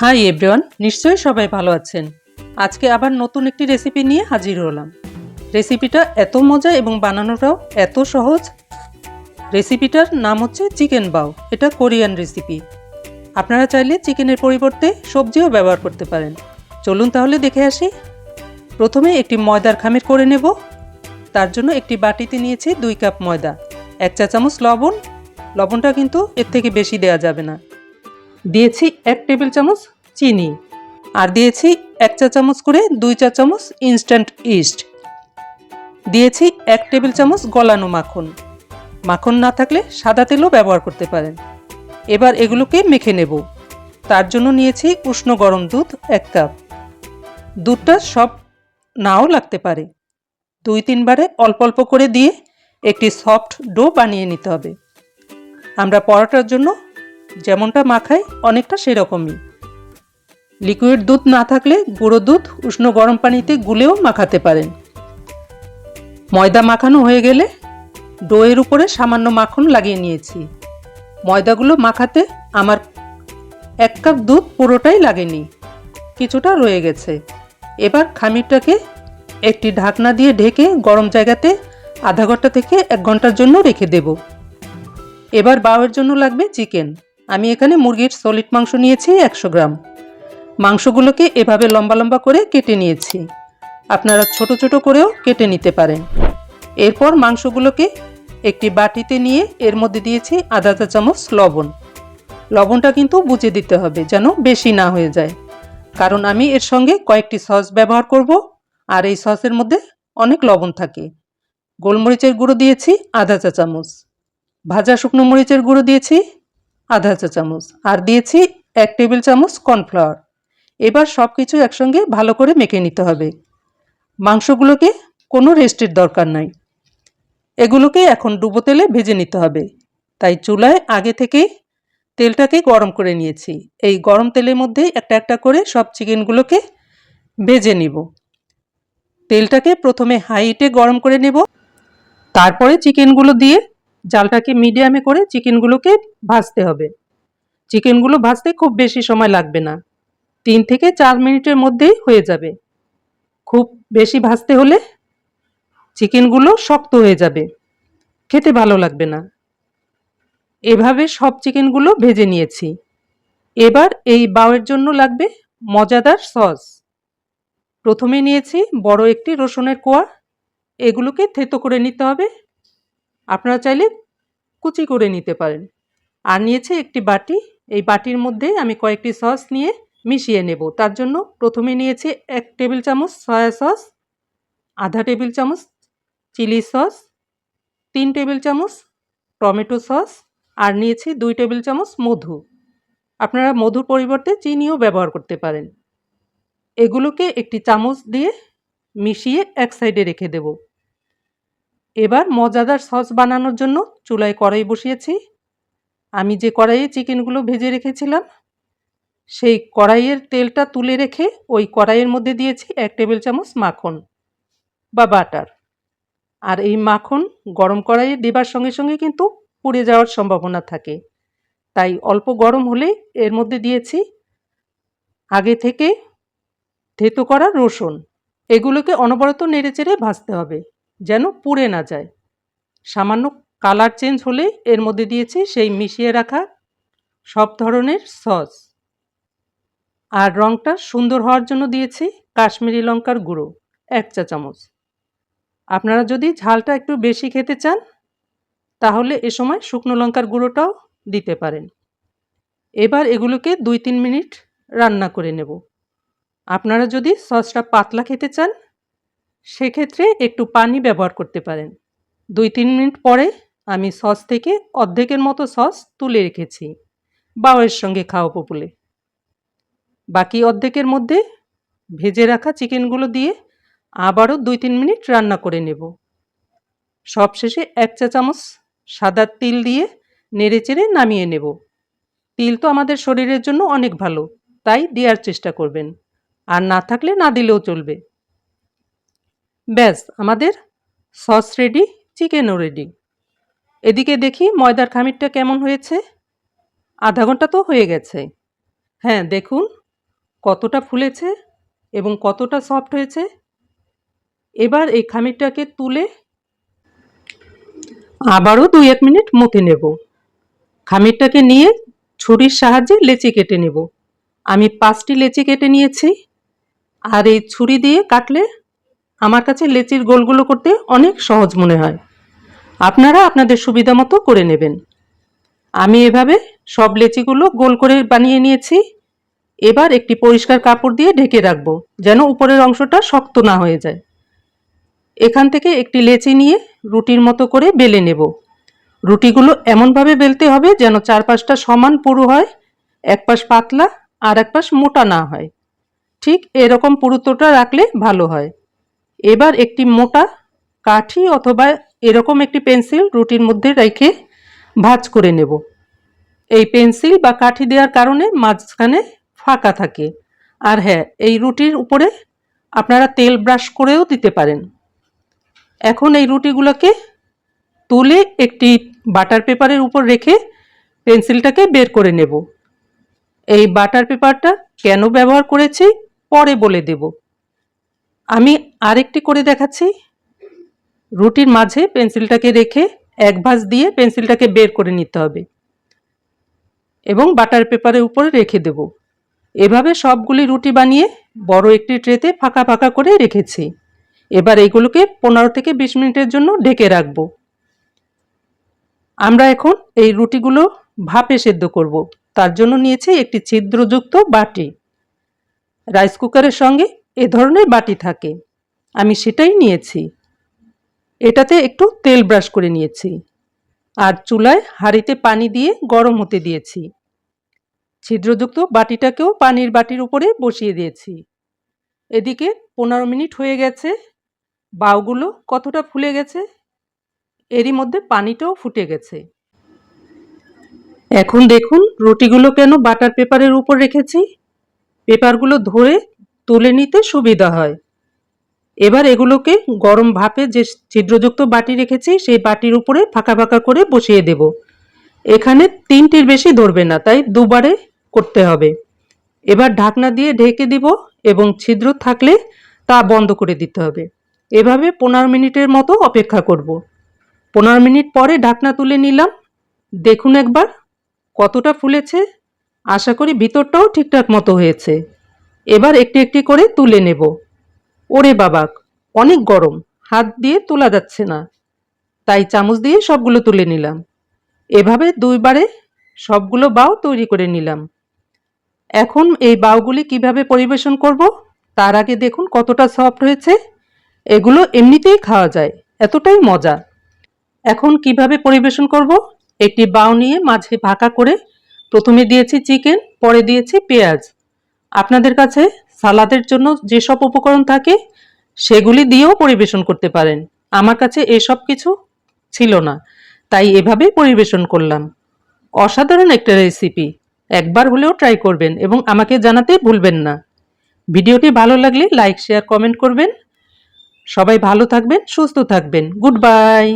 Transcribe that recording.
Hi everyone নিশ্চয়ই সবাই ভালো আছেন। আজকে আবার নতুন একটি রেসিপি নিয়ে হাজির হলাম। রেসিপিটা এত মজা এবং বানানোটাও এত সহজ। রেসিপিটার নাম হচ্ছে চিকেন বাউ এটা কোরিয়ান রেসিপি আপনারা চাইলে চিকেনের পরিবর্তে সবজিও ব্যবহার করতে পারেন। চলুন তাহলে দেখে আসি। প্রথমে একটি ময়দার খামির করে নেব। তার জন্য একটি বাটিতে নিয়েছি দুই কাপ ময়দা। এক চা চামচ লবণ। লবণটা কিন্তু এর থেকে বেশি দেওয়া যাবে না। দিয়েছি এক টেবিল চামচ চিনি। আর দিয়েছি এক চা চামচ করে দুই চা চামচ ইনস্ট্যান্ট ইস্ট দিয়েছি এক টেবিল চামচ গলানো মাখন। মাখন না থাকলে সাদা তেলও ব্যবহার করতে পারেন। এবার এগুলোকে মেখে নেব। তার জন্য নিয়েছি উষ্ণ গরম দুধ এক কাপ। দুধটা সব নাও লাগতে পারে। দুই তিনবারে অল্প অল্প করে দিয়ে একটি সফট ডো বানিয়ে নিতে হবে। আমরা পরোটার জন্য যেমনটা মাখাই, অনেকটা সেরকমই। লিকুইড দুধ না থাকলে গুঁড়ো দুধ উষ্ণ গরম পানিতে গুলেও মাখাতে পারেন। ময়দা মাখানো হয়ে গেলে ডোয়ের উপরে সামান্য মাখন লাগিয়ে নিয়েছি। ময়দাগুলো মাখাতে আমার এক কাপ দুধ পুরোটাই লাগেনি, কিছুটা রয়ে গেছে। এবার খামিরটাকে একটি ঢাকনা দিয়ে ঢেকে গরম জায়গাতে আধা ঘণ্টা থেকে এক ঘণ্টার জন্য রেখে দেব। এবার বাওয়ের জন্য লাগবে চিকেন। আমি এখানে মুরগির সলিড মাংস নিয়েছি একশো গ্রাম। মাংসগুলোকে এভাবে লম্বা লম্বা করে কেটে নিয়েছি। আপনারা ছোট ছোট করেও কেটে নিতে পারেন। এরপর মাংসগুলোকে একটি বাটিতে নিয়ে এর মধ্যে দিয়েছি আধা চা চামচ লবণ। লবণটা কিন্তু বুঝে দিতে হবে যেন বেশি না হয়ে যায়। কারণ আমি এর সঙ্গে কয়েকটি সস ব্যবহার করব, আর এই সসের মধ্যে অনেক লবণ থাকে। গোলমরিচের গুঁড়ো দিয়েছি আধা চা চামচ। ভাজা শুকনো মরিচের গুঁড়ো দিয়েছি আধা চা চামচ। আর দিয়েছি এক টেবিল চামচ কর্নফ্লাওয়ার। এবার সব কিছু একসঙ্গে ভালো করে মেখে নিতে হবে। মাংসগুলোকে কোনো রেস্টের দরকার নাই। এগুলোকে এখন ডুবো তেলে ভেজে নিতে হবে। তাই চুলায় আগে থেকেই তেলটাকে গরম করে নিয়েছি। এই গরম তেলের মধ্যেই একটা একটা করে সব চিকেনগুলোকে ভেজে নিব। তেলটাকে প্রথমে হাইটে গরম করে নেব। তারপরে চিকেনগুলো দিয়ে জালটাকে মিডিয়ামে করে চিকেনগুলোকে ভাজতে হবে। চিকেনগুলো ভাজতে খুব বেশি সময় লাগবে না। তিন থেকে চার মিনিটের মধ্যেই হয়ে যাবে। খুব বেশি ভাজতে হলে চিকেনগুলো শক্ত হয়ে যাবে। খেতে ভালো লাগবে না। এভাবে সব চিকেনগুলো ভেজে নিয়েছি। এবার এই বাউয়ের জন্য লাগবে মজাদার সস। প্রথমে নিয়েছি বড় একটি রসুনের কোয়া। এগুলোকে থেতো করে নিতে হবে। আপনারা চাইলে কুচি করে নিতে পারেন। আর নিয়েছে একটি বাটি। এই বাটির মধ্যে আমি কয়েকটি সস নিয়ে মিশিয়ে নেব। তার জন্য প্রথমে নিয়েছি এক টেবিল চামচ সয়া সস, আধা টেবিল চামচ চিলি সস, তিন টেবিল চামচ টমেটো সস আর নিয়েছি দুই টেবিল চামচ মধু। আপনারা মধুর পরিবর্তে চিনিও ব্যবহার করতে পারেন। এগুলোকে একটি চামচ দিয়ে মিশিয়ে এক সাইডে রেখে দেব। এবার মজাদার সস বানানোর জন্য চুলায় কড়াই বসিয়েছি। আমি যে কড়াইয়ে চিকেনগুলো ভেজে রেখেছিলাম, সেই কড়াইয়ের তেলটা তুলে রেখে ওই কড়াইয়ের মধ্যে দিয়েছি এক টেবিল চামচ মাখন বা বাটার। আর এই মাখন গরম কড়াইয়ে দেবার সঙ্গে সঙ্গে কিন্তু পুড়ে যাওয়ার সম্ভাবনা থাকে। তাই অল্প গরম হলে এর মধ্যে দিয়েছি আগে থেকে থেতো করা রসুন। এগুলোকে অনবরত নেড়েচেড়ে ভাজতে হবে। যেন পুড়ে না যায়। সামান্য কালার চেঞ্জ হলে এর মধ্যে দিয়েছি সেই মিশিয়ে রাখা সব ধরনের সস। আর রঙটা সুন্দর হওয়ার জন্য দিয়েছি কাশ্মীরি লঙ্কার গুঁড়ো, এক চা চামচ। আপনারা যদি ঝালটা একটু বেশি খেতে চান, তাহলে এ সময় শুকনো লঙ্কার গুঁড়োটাও দিতে পারেন। এবার এগুলোকে দুই তিন মিনিট রান্না করে নেব। আপনারা যদি সসটা পাতলা খেতে চান সেক্ষেত্রে একটু পানি ব্যবহার করতে পারেন। দুই তিন মিনিট পরে আমি সস থেকে অর্ধেকের মতো সস তুলে রেখেছি, বাওয়ের সঙ্গে খাওয়াবো বলে বাকি অর্ধেকের মধ্যে ভেজে রাখা চিকেনগুলো দিয়ে আবারও দুই তিন মিনিট রান্না করে নেব। সবশেষে এক চা চামচ সাদা তিল দিয়ে নেড়ে চেড়ে নামিয়ে নেব। তিল তো আমাদের শরীরের জন্য অনেক ভালো, তাই দেওয়ার চেষ্টা করবেন। আর না থাকলে না দিলেও চলবে। ব্যাস, আমাদের সস রেডি চিকেনও রেডি এদিকে দেখি ময়দার খামিরটা কেমন হয়েছে? আধা ঘণ্টা তো হয়ে গেছে। হ্যাঁ দেখুন, কতটা ফুলেছে এবং কতটা সফট হয়েছে। এবার এই খামিরটাকে তুলে আবারও দুই এক মিনিট মথে নেব। খামিরটাকে নিয়ে ছুরির সাহায্যে লেচি কেটে নেব। আমি পাঁচটি লেচি কেটে নিয়েছি। আর এই ছুরি দিয়ে কাটলে আমার কাছে লেচির গোলগুলো করতে অনেক সহজ মনে হয়। আপনারা আপনাদের সুবিধা মতো করে নেবেন। আমি এভাবে সব লেচিগুলো গোল করে বানিয়ে নিয়েছি। এবার একটি পরিষ্কার কাপড় দিয়ে ঢেকে রাখব, যেন উপরের অংশটা শক্ত না হয়ে যায়। এখান থেকে একটি লেচি নিয়ে রুটির মতো করে বেলে নেব। রুটিগুলো এমনভাবে বেলতে হবে যেন চারপাশটা সমান পুরু হয় এক পাশ পাতলা আর এক পাশ মোটা না হয়। ঠিক এরকম পুরুত্বটা রাখলে ভালো হয়। এবার একটি মোটা কাঠি অথবা এরকম একটি পেন্সিল রুটির মধ্যে রেখে ভাঁজ করে নেব। এই পেন্সিল বা কাঠি দেওয়ার কারণে মাঝখানে ফাঁকা থাকে। আর হ্যাঁ এই রুটির উপরে আপনারা তেল ব্রাশ করেও দিতে পারেন। এখন এই রুটিগুলোকে তুলে একটি বাটার পেপারের উপর রেখে পেন্সিলটাকে বের করে নেব। এই বাটার পেপারটা কেন ব্যবহার করেছি পরে বলে দেব। আমি আরেকটি করে দেখাচ্ছি। রুটির মাঝে পেন্সিলটাকে রেখে এক ভাঁজ দিয়ে পেন্সিলটাকে বের করে নিতে হবে। এবং বাটার পেপারের উপরে রেখে দেব। এভাবে সবগুলি রুটি বানিয়ে বড় একটি ট্রেতে ফাঁকা ফাঁকা করে রেখেছি। এবার এইগুলোকে পনেরো থেকে বিশ মিনিটের জন্য ঢেকে রাখব। আমরা এখন এই রুটিগুলো ভাপে সেদ্ধ করব। তার জন্য নিয়েছি একটি ছিদ্রযুক্ত বাটি। রাইস কুকারের সঙ্গে এ ধরনের বাটি থাকে। আমি সেটাই নিয়েছি। এটাতে একটু তেল ব্রাশ করে নিয়েছি। আর চুলায় হাঁড়িতে পানি দিয়ে গরম হতে দিয়েছি। ছিদ্রযুক্ত বাটিটাকেও পানির বাটির উপরে বসিয়ে দিয়েছি। এদিকে পনেরো মিনিট হয়ে গেছে। বাউগুলো কতটা ফুলে গেছে, এরই মধ্যে পানিটাও ফুটে গেছে। এখন দেখুন রুটিগুলো কেন বাটার পেপারের উপর রেখেছি। পেপারগুলো ধরে তুলে নিতে সুবিধা হয়। এবার এগুলোকে গরম ভাপে যে ছিদ্রযুক্ত বাটি রেখেছি, সেই বাটির উপরে ফাঁকা ফাঁকা করে বসিয়ে দেব। এখানে তিনটির বেশি ধরবে না, তাই দুবারে করতে হবে। এবার ঢাকনা দিয়ে ঢেকে দিব এবং ছিদ্র থাকলে তা বন্ধ করে দিতে হবে। এভাবে পনেরো মিনিটের মতো অপেক্ষা করব। পনেরো মিনিট পরে ঢাকনা তুলে নিলাম। দেখুন একবার কতটা ফুলেছে। আশা করি ভিতরটাও ঠিকঠাক মতো হয়েছে। এবার একটি একটি করে তুলে নেব। ওরে বাবা, অনেক গরম, হাত দিয়ে তোলা যাচ্ছে না। তাই চামচ দিয়ে সবগুলো তুলে নিলাম। এভাবে দুইবারে সবগুলো বাও তৈরি করে নিলাম। এখন এই বাউগুলি কীভাবে পরিবেশন করব, তার আগে দেখুন কতটা সফট হয়েছে। এগুলো এমনিতেই খাওয়া যায়, এতটাই মজা। এখন কীভাবে পরিবেশন করব, একটি বাউ নিয়ে মাঝে ভাকা করে প্রথমে দিয়েছি চিকেন, পরে দিয়েছি পেঁয়াজ। আপনাদের কাছে সালাদের জন্য যেসব উপকরণ থাকে, সেগুলি দিয়েও পরিবেশন করতে পারেন। আমার কাছে এসব কিছু ছিল না, তাই এভাবে পরিবেশন করলাম। অসাধারণ একটা রেসিপি একবার হলেও ট্রাই করবেন এবং আমাকে জানাতে ভুলবেন না। ভিডিওটি ভালো লাগলে লাইক শেয়ার কমেন্ট করবেন। সবাই ভালো থাকবেন, সুস্থ থাকবেন। Good bye